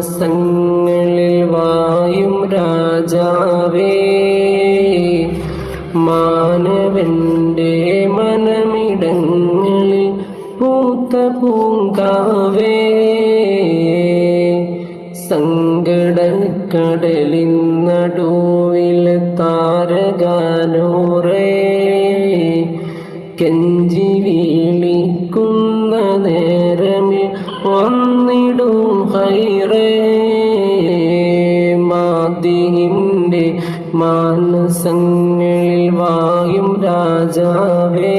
മാനസങ്ങളിൽ വായും രാജാവേ മാനവന്റെ മനമിടങ്ങളിൽ പൂത്ത പൂങ്കാവേ സങ്കടക്കടലിൻ നടുവിൽ താരകാനോറേ കെഞ്ചി വീളിക്കുന്ന നേരമിൽ വന്നിടും ഹൈറേ. രാജാവേ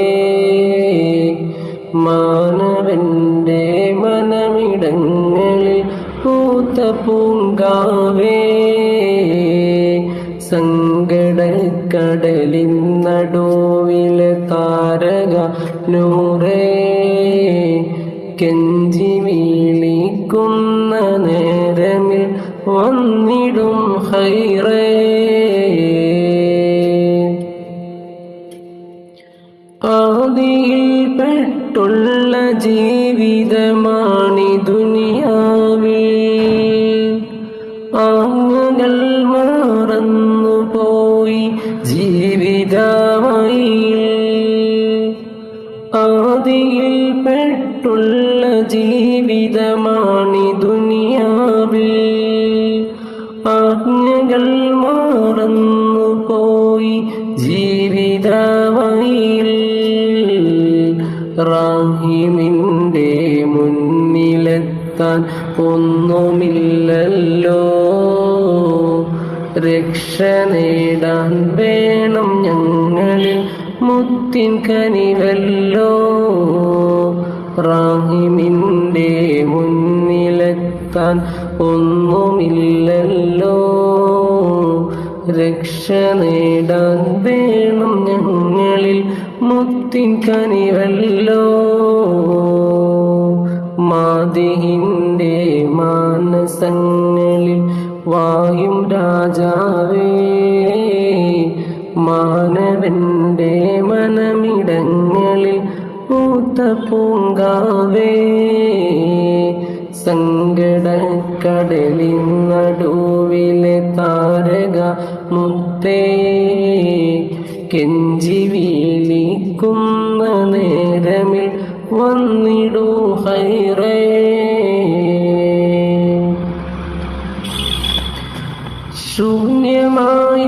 മാനവന്റെ മനമിടങ്ങളിൽ പൂത്ത പൂങ്കാവേ സങ്കടക്കടലിൻ നടുവിലെ താരക നൂറേ കെഞ്ചി വീളിക്കുന്ന നേരമിൽ വന്നിടും പെട്ടുള്ള ജീവിതമാണി ദുനിയാവിൽ. ആങ്ങുകൾ മറന്നു പോയി ജീവിതമായി ആദിയിൽ പെട്ടുള്ള ജീവിതമാണി ദുനിയാവിൽ. ആജ്ഞകൾ മറന്നു റാഹിമിന്റെ മുന്നിലെത്താൻ ഒന്നുമില്ലല്ലോ. രക്ഷ നേടാൻ വേണം ഞങ്ങളിൽ മുത്തിൻ കനിവല്ലോ. റാഹിമിന്റെ മുന്നിലെത്താൻ ഒന്നുമില്ലല്ലോ. രക്ഷ നേടാൻ മുത്തിൻ കനിവല്ലോ മാതിഹിന്റെ മാനസങ്ങളിൽ വായും രാജാവേ. മാനവന്റെ മനമിടങ്ങളിൽ പൂത്ത പൂങ്കാവേ. സങ്കടക്കടലിൻ നടുവിലെ താരക മുത്തേ. കെഞ്ചി വീളിക്കുന്ന നേരമിൽ വന്നിടൂ ഹൈറേ. ശൂന്യമായ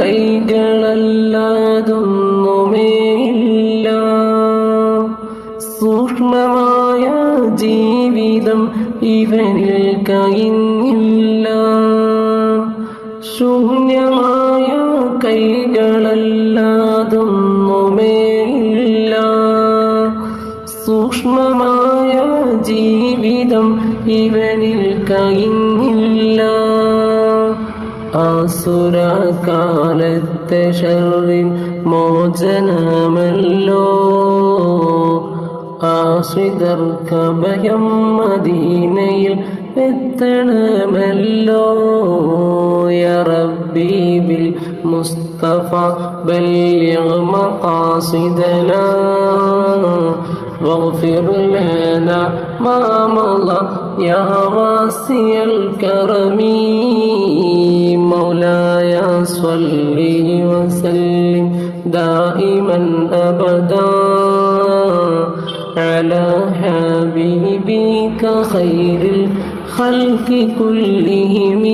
കൈകളല്ലാതൊന്നുമേയില്ല. സൂക്ഷ്മമായ ജീവിതം ഇവനിൽ കഴിഞ്ഞില്ല ശൂന്യമായ കൈകളല്ലാതൊന്നുമേയില്ല സൂക്ഷ്മമായ ജീവിതം ഇവനിൽ കഴിഞ്ഞില്ല ആസുരകാലത്തെ ഷറിൻ മോചനമല്ലോ. ആശ്രിതർക്ക് ഭയം മദീനയിൽ എത്തണമല്ലോ. യറബീബിൽ മുസ്തഫ ബല്യغ മഖാസിദനാ واغفر لنا ما مضى يا واسع الكرم. مولاي صل وسلم دائما أبدا على حبيبك خير الخلق كلهم.